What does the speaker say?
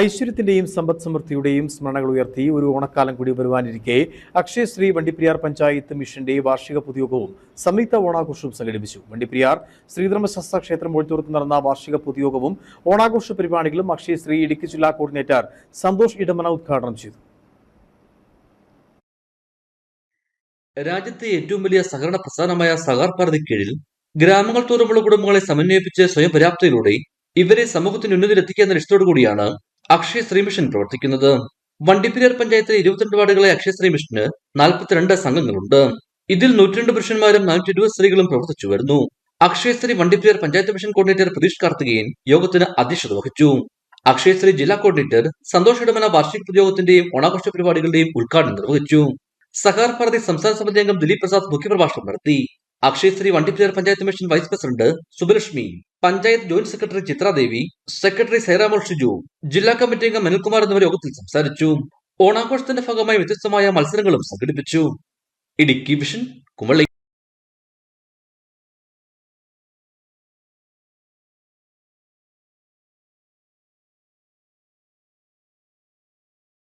ഐശ്വര്യത്തിന്റെയും സമ്പദ് സമൃദ്ധിയുടെയും സ്മരണകൾ ഉയർത്തി ഒരു ഓണക്കാലം കൂടി വരുവാനിരിക്കെ. അക്ഷയശ്രീ വണ്ടിപ്പെരിയാർ പഞ്ചായത്ത് മിഷന്റെ വാർഷിക പൊതുയോഗവും സംയുക്ത ഓണാഘോഷവും സംഘടിപ്പിച്ചു. വണ്ടിപ്പെരിയാർ ശ്രീധർമ്മശാസ്ത്ര ക്ഷേത്രം ഒഴിത്തുറത്ത് നടന്ന വാർഷിക പൊതുയോഗവും ഓണാഘോഷ പരിപാടികളും അക്ഷയശ്രീ ഇടുക്കി ജില്ലാ കോർഡിനേറ്റർ സന്തോഷ് ഇടമന ഉദ്ഘാടനം ചെയ്തു. രാജ്യത്തെ ഏറ്റവും വലിയ സഹകരണ പ്രസ്ഥാനമായ സഹകാർ ഭാരതി കീഴിൽ ഗ്രാമങ്ങൾ തോറുമുള്ള കുടുംബങ്ങളെ സമന്വയിപ്പിച്ച് സ്വയം പര്യാപ്തയിലൂടെ ഇവരെ സമൂഹത്തിന് ഉന്നതിയിലെത്തിക്കുക എന്ന ലക്ഷ്യത്തോടുകൂടിയാണ് അക്ഷയ ശ്രീ മിഷൻ പ്രവർത്തിക്കുന്നത്. വണ്ടിപ്പെരിയാർ പഞ്ചായത്തിലെ ഇരുപത്തിരണ്ട് വാർഡുകളെ അക്ഷയ ശ്രീ മിഷന് നാൽപ്പത്തിരണ്ട് സംഘങ്ങളുണ്ട്. ഇതിൽ നൂറ്റിരണ്ട് പുരുഷന്മാരും നാനൂറ്റി ഇരുപത് സ്ത്രീകളും പ്രവർത്തിച്ചു വരുന്നു. അക്ഷയശ്രീ വണ്ടിപ്പെരിയാർ പഞ്ചായത്ത് മിഷൻ കോർഡിനേറ്റർ പ്രതീഷ് കാർത്തികേയൻ യോഗത്തിന് അധ്യക്ഷത വഹിച്ചു. അക്ഷയശ്രീ ജില്ലാ കോർഡിനേറ്റർ സന്തോഷ് ഇടമന വാർഷിക പൊതുയോഗത്തിന്റെയും ഓണാഘോഷ പരിപാടികളുടെയും ഉദ്ഘാടനം നിർവഹിച്ചു. സഹകാർ ഭാരതി സംസ്ഥാന സമിതി അംഗം ദിലീപ് പ്രസാദ് മുഖ്യപ്രഭാഷണം നടത്തി. Akshayashree Vandiperiyar panchayat mission vice president Subbalakshmi panchayat joint secretary Chithradevi secretary Sairamol Shiju ജില്ലാ കമ്മിറ്റി അംഗം അനിൽകുമാർ എന്നിവർ യോഗത്തിൽ സംസാരിച്ചു. ഓണാഘോഷത്തിന്റെ ഭാഗമായി വ്യത്യസ്തമായ മത്സരങ്ങളും സംഘടിപ്പിച്ചു. ഇടുക്കി വിഷൻ കുമളി